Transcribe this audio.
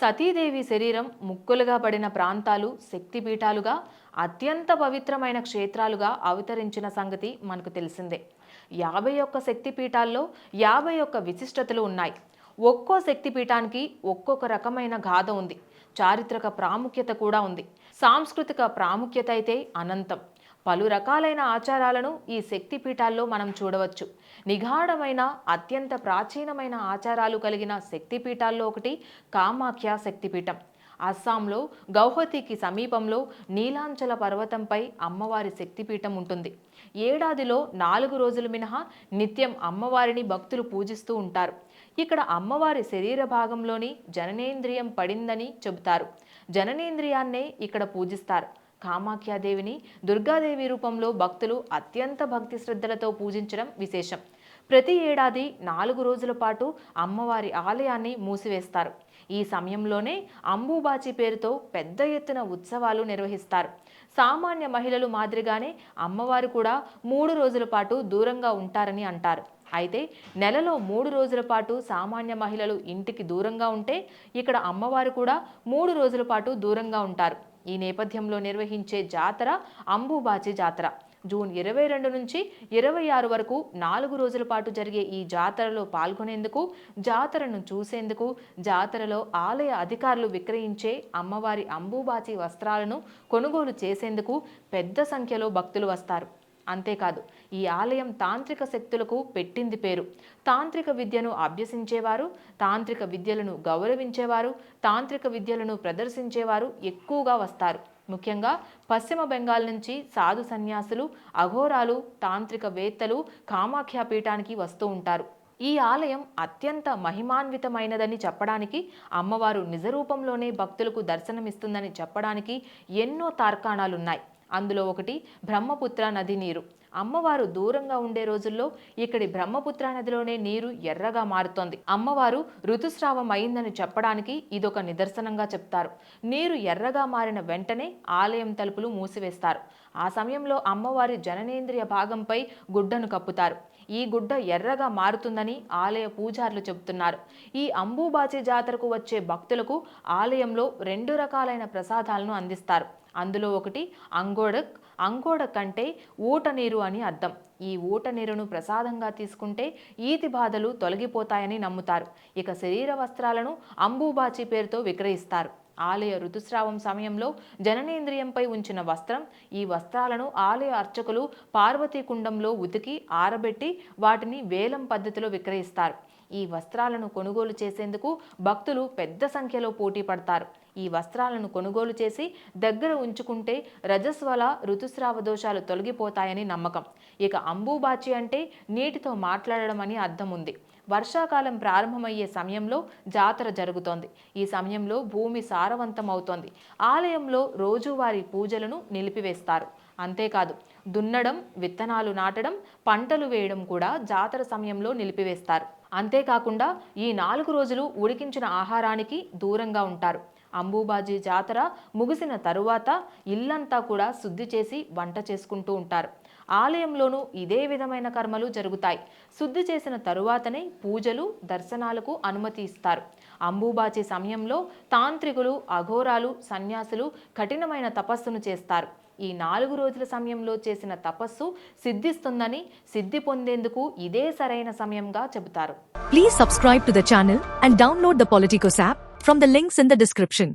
సతీదేవి శరీరం ముక్కులుగా పడిన ప్రాంతాలు శక్తిపీఠాలుగా అత్యంత పవిత్రమైన క్షేత్రాలుగా అవతరించిన సంగతి మనకు తెలిసిందే. యాభై ఒక్క శక్తిపీఠాల్లో యాభై ఒక్క విశిష్టతలు ఉన్నాయి. ఒక్కో శక్తిపీఠానికి ఒక్కొక్క రకమైన గాథ ఉంది. చారిత్రక ప్రాముఖ్యత కూడా ఉంది. సాంస్కృతిక ప్రాముఖ్యత అయితే అనంతం. పలు రకాలైన ఆచారాలను ఈ శక్తిపీఠాల్లో మనం చూడవచ్చు. నిగాఢమైన అత్యంత ప్రాచీనమైన ఆచారాలు కలిగిన శక్తిపీఠాల్లో ఒకటి కామాఖ్య శక్తిపీఠం. అస్సాంలో గౌహతికి సమీపంలో నీలాంచల పర్వతంపై అమ్మవారి శక్తిపీఠం ఉంటుంది. ఏడాదిలో నాలుగు రోజులు మినహా నిత్యం అమ్మవారిని భక్తులు పూజిస్తూ ఉంటారు. ఇక్కడ అమ్మవారి శరీర భాగంలోని జననేంద్రియం పడిందని చెబుతారు. జననేంద్రియాన్నే ఇక్కడ పూజిస్తారు. కామాఖ్యాదేవిని దుర్గాదేవి రూపంలో భక్తులు అత్యంత భక్తి శ్రద్ధలతో పూజించడం విశేషం. ప్రతి ఏడాది నాలుగు రోజుల పాటు అమ్మవారి ఆలయాన్ని మూసివేస్తారు. ఈ సమయంలోనే అంబూబాచి పేరుతో పెద్ద ఎత్తున ఉత్సవాలు నిర్వహిస్తారు. సామాన్య మహిళలు మాదిరిగానే అమ్మవారు కూడా మూడు రోజుల పాటు దూరంగా ఉంటారని అంటారు. అయితే నెలలో మూడు రోజుల పాటు సామాన్య మహిళలు ఇంటికి దూరంగా ఉంటే ఇక్కడ అమ్మవారు కూడా మూడు రోజుల పాటు దూరంగా ఉంటారు. ఈ నేపథ్యంలో నిర్వహించే జాతర అంబుబాచి జాతర. జూన్ ఇరవై రెండు నుంచి ఇరవై ఆరు వరకు నాలుగు రోజుల పాటు జరిగే ఈ జాతరలో పాల్గొనేందుకు జాతరను చూసేందుకు జాతరలో ఆలయ అధికారులు విక్రయించే అమ్మవారి అంబుబాచి వస్త్రాలను కొనుగోలు చేసేందుకు పెద్ద సంఖ్యలో భక్తులు వస్తారు. అంతేకాదు ఈ ఆలయం తాంత్రిక శక్తులకు పెట్టింది పేరు. తాంత్రిక విద్యను అభ్యసించేవారు తాంత్రిక విద్యలను గౌరవించేవారు తాంత్రిక విద్యలను ప్రదర్శించేవారు ఎక్కువగా వస్తారు. ముఖ్యంగా పశ్చిమ బెంగాల్ నుంచి సాధు సన్యాసులు అఘోరాలు తాంత్రిక వేత్తలు పీఠానికి వస్తూ ఉంటారు. ఈ ఆలయం అత్యంత మహిమాన్వితమైనదని చెప్పడానికి అమ్మవారు నిజరూపంలోనే భక్తులకు దర్శనమిస్తుందని చెప్పడానికి ఎన్నో తార్కాణాలున్నాయి. అందులో ఒకటి బ్రహ్మపుత్ర నది నీరు. అమ్మవారు దూరంగా ఉండే రోజుల్లో ఇక్కడి బ్రహ్మపుత్ర నదిలోనే నీరు ఎర్రగా మారుతోంది. అమ్మవారు ఋతుస్రావం అయిందని చెప్పడానికి ఇదొక నిదర్శనంగా చెప్తారు. నీరు ఎర్రగా మారిన వెంటనే ఆలయం తలుపులు మూసివేస్తారు. ఆ సమయంలో అమ్మవారి జననేంద్రియ భాగంపై గుడ్డను కప్పుతారు. ఈ గుడ్డ ఎర్రగా మారుతుందని ఆలయ పూజారులు చెబుతున్నారు. ఈ అంబూబాచి జాతరకు వచ్చే భక్తులకు ఆలయంలో రెండు రకాలైన ప్రసాదాలను అందిస్తారు. అందులో ఒకటి అంగోడక్ అంగోడక్ అంటే ఊట నీరు అని అర్థం. ఈ ఊట నీరును ప్రసాదంగా తీసుకుంటే ఈతి బాధలు తొలగిపోతాయని నమ్ముతారు. ఇక శరీర వస్త్రాలను అంబూబాచి పేరుతో విక్రయిస్తారు. ఆలయ ఋతుస్రావం సమయంలో జననేంద్రియంపై ఉంచిన వస్త్రం ఈ వస్త్రాలను ఆలయ అర్చకులు పార్వతీ కుండంలో ఉతికి ఆరబెట్టి వాటిని వేలం పద్ధతిలో విక్రయిస్తారు. ఈ వస్త్రాలను కొనుగోలు చేసేందుకు భక్తులు పెద్ద సంఖ్యలో పోటీ పడతారు. ఈ వస్త్రాలను కొనుగోలు చేసి దగ్గర ఉంచుకుంటే రజస్వల ఋతుస్రావ దోషాలు తొలగిపోతాయని నమ్మకం. ఇక అంబుబాచి అంటే నీటితో మాట్లాడడం అని అర్థం ఉంది. వర్షాకాలం ప్రారంభమయ్యే సమయంలో జాతర జరుగుతోంది. ఈ సమయంలో భూమి సారవంతమవుతోంది. ఆలయంలో రోజువారీ పూజలను నిలిపివేస్తారు. అంతేకాదు దున్నడం విత్తనాలు నాటడం పంటలు వేయడం కూడా జాతర సమయంలో నిలిపివేస్తారు. అంతేకాకుండా ఈ నాలుగు రోజులు ఉడికించిన ఆహారానికి దూరంగా ఉంటారు. అంబూబాజీ జాతర ముగిసిన తరువాత ఇల్లంతా కూడా శుద్ధి చేసి వంట చేసుకుంటూ ఉంటారు. ఆలయంలోనూ ఇదే విధమైన కర్మలు జరుగుతాయి. శుద్ధి చేసిన తరువాతనే పూజలు దర్శనాలకు అనుమతి ఇస్తారు. అంబూబాచి సమయంలో తాంత్రికులు అఘోరాలు సన్యాసులు కఠినమైన తపస్సును చేస్తారు. ఈ నాలుగు రోజుల సమయంలో చేసిన తపస్సు సిద్ధిస్తుందని సిద్ధి పొందేందుకు ఇదే సరైన సమయంగా చెబుతారు. Please subscribe to the and download the Politikos app from the links in the description